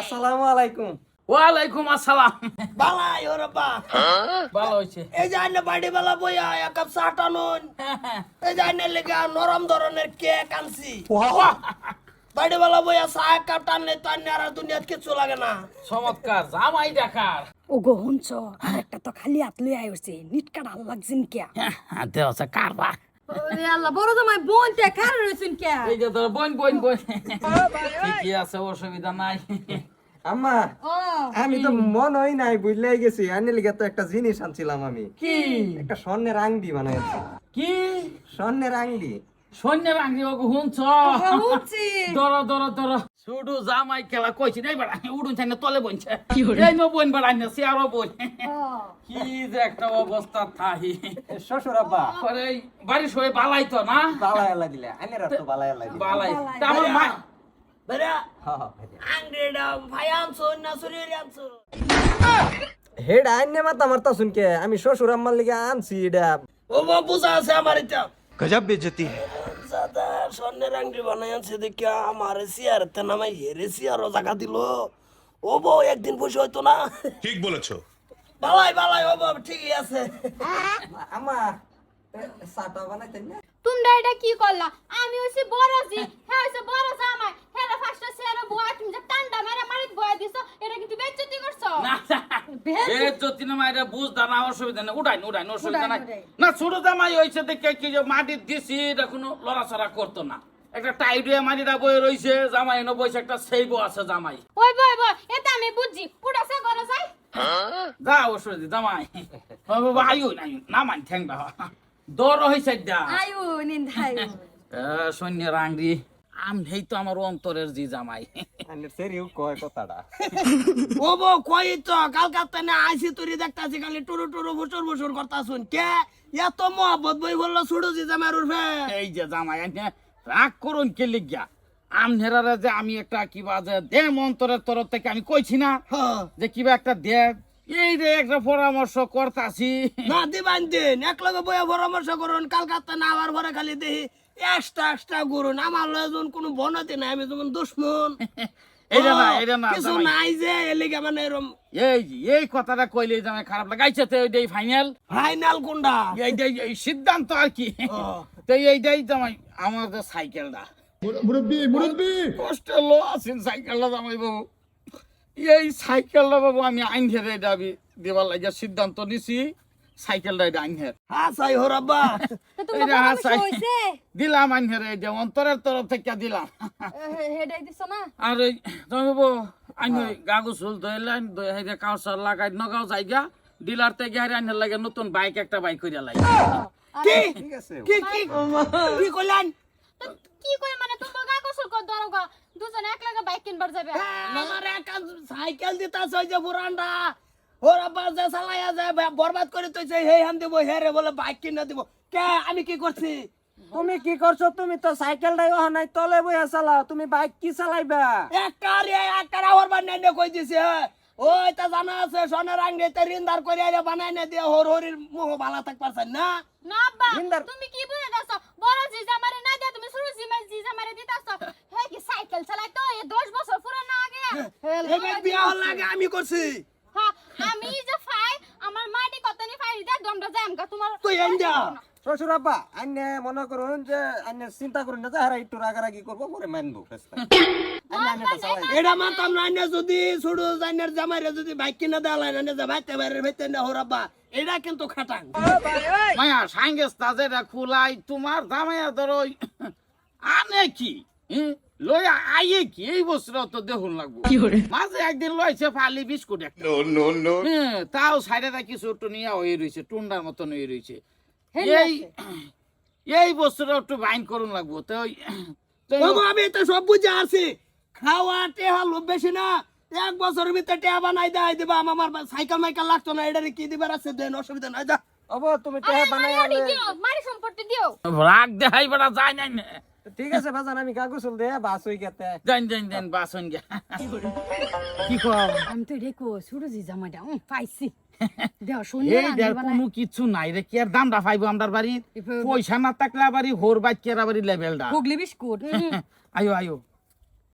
আসসালামু আলাইকুম। ওয়ালাইকুম আসসালাম। বালাই ওরবা ভালো হয়েছে। এই যে আইনে বাড়ি বেলা বইয়া এক কাপ চা টানুন। এই যে আইনে লেগে নরম ধরনের কেক আনছি। বাড়ি বেলা বইয়া চা এক কাপ টানলে তো আইনে আর দুনিয়াত কিছু লাগে না। চমৎকার জামাই দেখার। ওগো শুনছ? আর একটা তো খালি হাত লই আইছে নিটকা ডাল লাগছেন কে হাতে আছে কারবার আল্লাহ বড় জামাই বোন তে কার রইছেন কে? এই যে তোর বোন বোন বোন। ঠিকই আছে অসুবিধা নাই। আম্মা আমি তো মন হই নাই বুঝলেই গেছি। আইনে লিগে তো একটা জিনিস আনছিলাম আমি। কি? একটা স্বর্ণের আংটি বানাইছি। কি? স্বর্ণের আংটি। সৈন্য ভাঙি বাবু হুনছ? দর দর দর। শুধু জামাই খেলা কইছি রে বেড়া উড়ুন চাই না তলে বনছে এই নো বইন বেড়া না সে আরও বই কি যে একটা অবস্থা থাহি। শ্বশুর আব্বা। আরে বাড়ি শুয়ে বালাই তো না? বালাই দিলে আইনে রাত তো বালাই দিলে। বালাই। আমার মা হেডা আইনে শুনকে আমি শ্বশুর আম্মার লিগে আনছি ও বুঝা আছে আমার এটা। গজব বেজতি হ্যায় স্বর্ণের আংটি বানাই আনছে দেখিয়া আমার সিয়ার তে নামাই হেরে সিয়ারও জায়গা দিল। ও বউ একদিন বসে হইতো না। ঠিক বলেছ। বালাই বালাই ও বাবা ঠিকই আছে। আমার সাটা বানাইতেন না? তোমরা এটা কি করলা? আমি হইছি বড়জি হ্যাঁ হইছে বড় জামাই। বয় তুমি যে টান্ডা মারা মারিত বয় দিছো এটা কি তুমি বেজ্জতি করছ? না না। মাইরে বুঝ দানা অসুবিধা নেই। উড়াই উড়াই অসুবিধা নাই। না ছোট জামাই হয়েছে দেখে কি যে মাটি দিছি এটা কোনো লড়াচড়া করতো না। একটা টাইট হয়ে মাটিটা বয়ে রয়েছে জামাই বসে একটা সেইব আছে জামাই। ওই বয় বয় এটা আমি বুঝছি। উড়াছে করে যাই। যা অসুবিধা জামাই। ও বাবা আয়ু নাই না মান ঠ্যাংটা দর হয়েছে দা আয়ু নিন্দাই সৈন্য রাংরি আম হেই তো আমার অন্তরের জি জামাই। সেরিও কয় কথাটা। ও কই তো? কালকাতা না আইসি তুই দেখতাছি খালি টুরু টুরু বুসুর বুসুর করতা শুন কে? এত মহব্বত বই বলল ছুড়ু জি জামাই উঠবে এই যে জামাই রাগ করুন কে লিখিয়া আমনেরারে যে আমি একটা কিবা যে দে অন্তরের তরফ থেকে আমি কইছি না হ্যাঁ। যে কিবা একটা দে এই যে একটা পরামর্শ করতাছি। না দিবান দিন এক লগে বইয়া পরামর্শ করুন কালকাতা না আবার ভরে খালি দেখি এক্সট্রা এক্সট্রা করুন আমার লজন কোনো বনতি নাই আমি যেমন দুশ্মন। এটা না এটা না কিছু নাই যে এলিগে মানে এরম। এই এই কথাটা কইলে জামাই খারাপ লাগাইছে তো এইটাই ফাইনাল ফাইনাল কোনটা? এই সিদ্ধান্ত আর কি। তো এইটাই জামাই আমার যে সাইকেলটা। কষ্ট লো আছেন সাইকেলটা জামাই বাবু। এই সাইকেলটা বাবু আমি আইন ধরে দাবি দেবার লাগে সিদ্ধান্ত নিছি। সাইকেলটা এটা আইন হের। হ্যাঁ সাই হরাব্বা তোমার এটা হাসাই। হইছে দিলাম আইন হেরে এটা অন্তরের তরফ থেকে দিলাম। হেডাই দিছ না? আর জামাই বাবু ওই গাগু চুল দই হাইরে কাউসার লাগাই নগাও জায়গা ডিলার থেকে লাগে নতুন বাইক একটা বাইক কইরা লাগে কি? কি কি কি কইলেন? কি কই মানে তুমি গা গোসল কর দরগা দুজনে এক লাগে বাইক কিনবার যাবে আমার একা সাইকেল দিতাছ ওই যে পুরানটা ওর আব্বা যে চালাইয়া যায় বরবাদ করে তুই হেই হান দিব হে রে বলে বাইক কিনে দিব। কে আমি কি করছি? তুমি কি করছ? তুমি তো সাইকেলটাই ওহা নাই তলে বইয়া চালাও। তুমি বাইক কি চালাইবা? একটা রে একটা রাওয়ার বানাই নে কই দিছে ওই তা জানা আছে সোনার আঙ্গে তে রিন্দার করে আরে বানাই নে দিয়ে হর হরির মুহ ভালো থাক পারছেন না? না আব্বা তুমি কি বুঝে দাও বড় জিজা মারে না দিয়া তুমি শুরু জিমা জিজা মারে দিতাছ। হে কি সাইকেল চালাই তো এ 10 বছর পুরানো আগে। এবার বিয়া হল লাগে আমি করছি। আমি যে ফাই আমার মাটি কতনি ফাই দে দমটা যাই আমকা তোমার তুই যা শ্বশুর আব্বা আইনে মনে করুন যে আইনে চিন্তা করুন না যে হারা একটু রাগারাগি করব পরে মানবো এটা মানতাম না আইনে যদি শুরু জাইনের জামাইরে যদি বাইক কিনে দেওয়া লাগে না যে ভাইতে বাইরে ভাইতে না হরাব্বা এটা কিন্তু খাটাং। মায়া সাইঙ্গেস তাজেরা খুলাই তোমার দামাইয়া ধরো আনে কি? হুম? লই আইয়ে কি? এই বছর দেখুন লাগবো। মাঝে একদিন হ্যাঁ, সব বুঝে আছি খাওয়া টেহা লোভ বেশি না। এক বছরের ভিতরে টেহা বানাই দেয় দিবা আমার সাইকেল মাইকেল লাগতো না এটা কি দিবার আছে? দেন অসুবিধা নাই যা। অব তুমি রাগ দেখাই যায় না। ঠিক আছে বাজান আমি কাগজ দে বাস হই গেতে। জান জান জান বাস হই গে কি কও আমি তো রেখো সুরজি জামাটা উম, পাইছি। দেও এই সুন্দর দেখ আনবা কোনো কিছু নাই রে কি আর দামটা পাইবো আমরার বাড়ি পয়সা না থাকলে বাড়ি হোর বাচ্চারা বাড়ি লেভেলটা হুগলি বিস্কুট আয়ো আয়ো